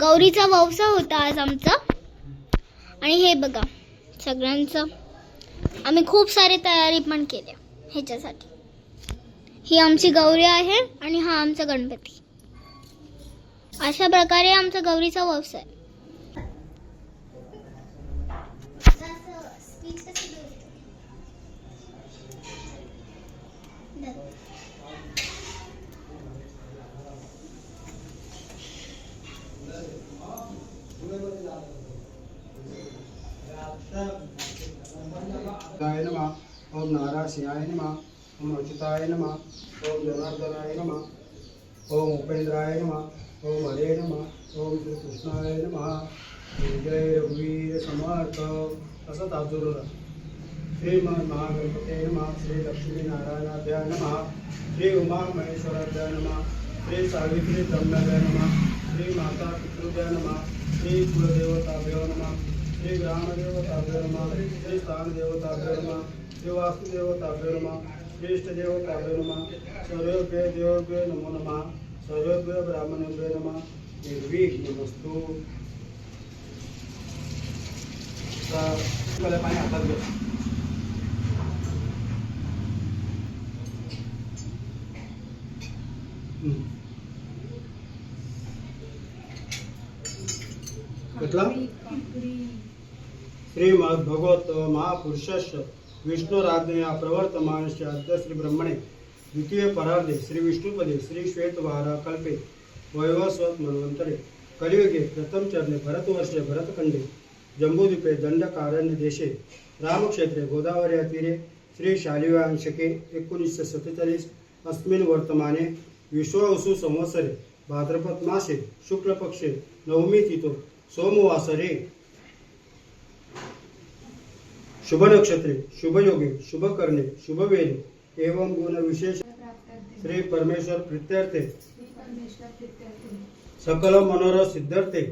गौरीचा ववसा होता आज आमचा. आणि हे बघा सगळ्यांचं. आम्ही खूप सारे तयारी पण केल्या ह्याच्यासाठी. ही आमची गौरी आहे आणि हा आमचा गणपती. अशा प्रकारे आमचा गौरीचा व्यवसाय गाय नम। ओम नारायणाय नम। ओम अच्युताय नम। ओम जनार्दनाय नम। ओम उपेंद्राय नम। ओम हरे नम। ओम श्रीकृष्णाय कृष्णाय जय रघुवीर समर्थ। असं ताजूर श्री महागणपते नम। श्री लक्ष्मी नम। श्री उमा महेश्वराभ्या नम। श्री सावित्री ब्रह्मभ्या नम। श्री माता पितृभ्या नमः। श्री कुलदेवताभ्यो नमः। श्री ग्रामदेवताभ्यो नमः श्री स्थानदेवताभ्यो नमः श्री वास्तुदेवताभ्यो नमः श्री इष्टदेवताभ्यो नमः सर्वेभ्य देवभ्यो नमो नमः सर्वेभ्य ब्राह्मणेभ्यो नमः निर्विघ्नमस्तु आता मला पाणी हातात घ्या हम्म. घेतला श्रीमद भगवत महापुरुषस्य विष्णुराज्ञया प्रवर्तमानस्य अद्य श्री ब्रह्मणे द्वितीय परार्धे श्री विष्णुपदे श्री श्वेतवारा कल्पे वैवस्वत मनवंतरे कलियुगे प्रथम चरणे भरतवर्षे भरतखंडे जम्बूद्वीपे दंडकारण्य देशे रामक्षेत्रे गोदावरी तीरे श्री शालिवांशके एकोणीसशे सत्तेचाळीस अस्मिन् वर्तमाने विश्ववसु संवत्सरे भाद्रपद मासे शुक्लपक्षे नवमी तिथो सोमवासरे। शुभ नक्षत्रे शुभ योगे शुभ करणे शुभ वेळे एवं गुण विशेष श्री परमेश्वर प्रित्यर्थे। सकल मनोरथ सिद्धार्थे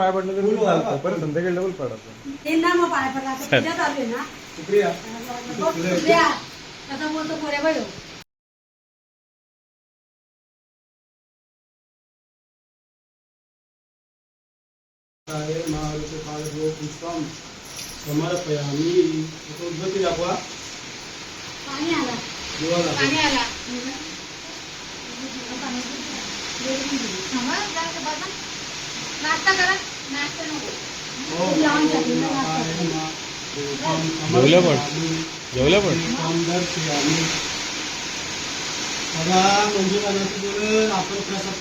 पाय पडलं तरी चालतं. परत संध्याकाळी डबल पडायचं ते ना मग पाय पडला आता पूजा चालू आहे ना? शुक्रिया. बघ, उद्या. कसा बोलतो पोरे बाई हो. पुष्पम समर्पयामी. उद्बत्ती दाखवा. पाणी आला. पाणी आला. नाश्ता करा नको पण? जेवल्या पण म्हणजे आपण प्रसाद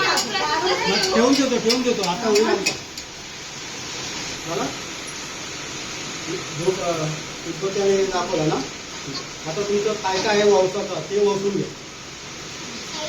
ठेवून देतो ठेवून देतो आता होईल दाखवला ना आता तुमचं काय काय आहे वंशाचं ते वसून घ्या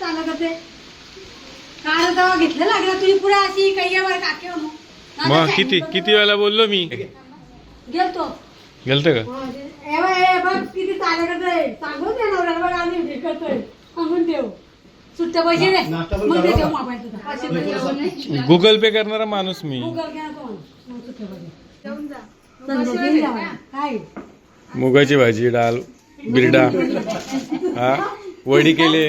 चालत होते कार तेव्हा घेतलं लागलं तुझी पुढे अशी काही वर काके हो मग. किती सांगितलं किती वेळा बोललो मी? गेलतो. गेलत का? ए बाई, ए बघ किती चालत होते सांगून दे नवऱ्याला बघ आम्ही हे करतोय. सांगून देऊ सुट्टे पैसे दे. नाश्ता पण मग करा देतो बा. मोबाईल तुझा. पाचशे मी रुपये थोडंसं- देऊन ये. गुगल पे करणारा माणूस मी. गुगल घ्या तो मग सुट्टे पैसे. संध्याकाळी द्यावा. काय? मुगाची भाजी डाळ बिरडा. हा वडी केले.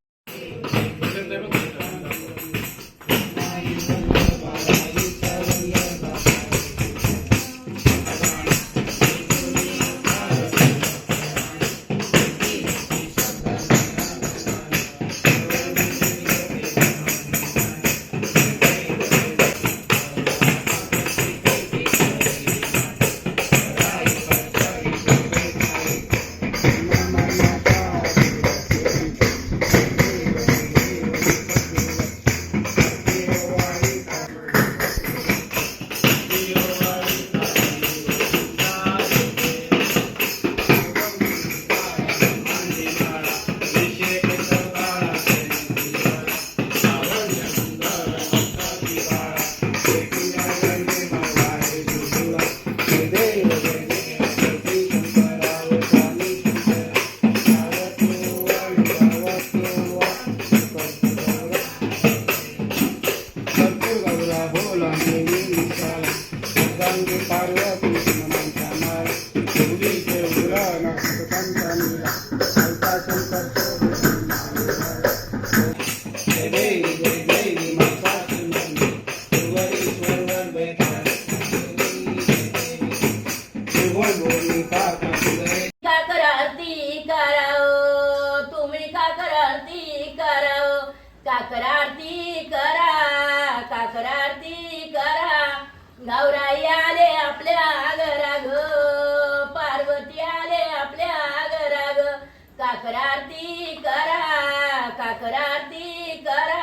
काकर आरती करा काकर आरती करा.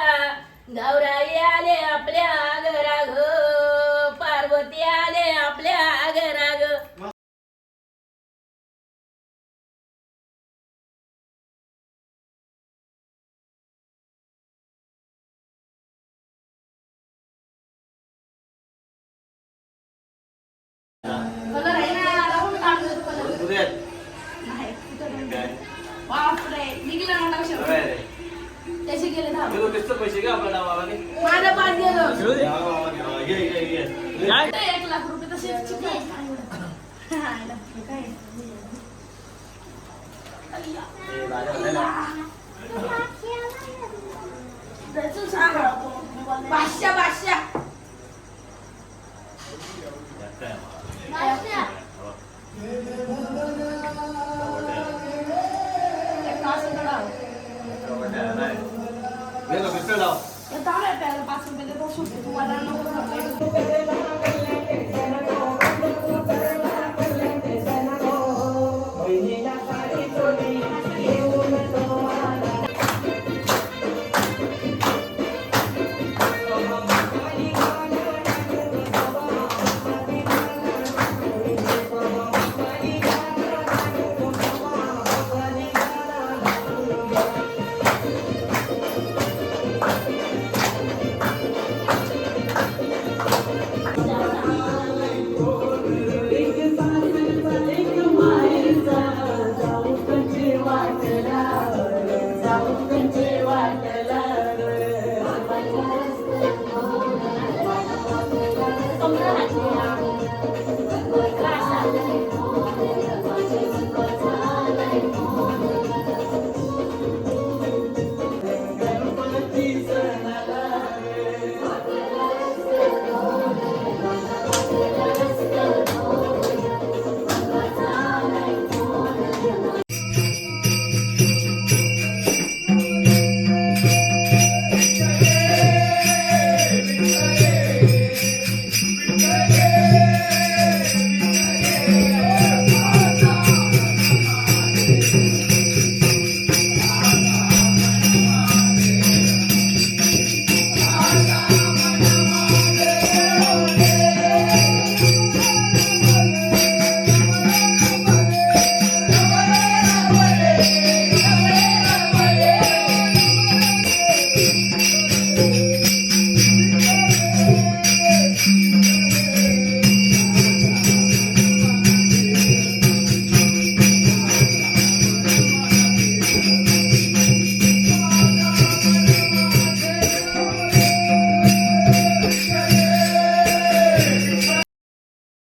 गौराई आले आपल्या घरा ग पार्वती आले आपल्या घरा ग पैसे का आपल्या नावाने माझं गेलं. एक लाख रुपये तसेच. पाचशे पाचशे. Wala na ako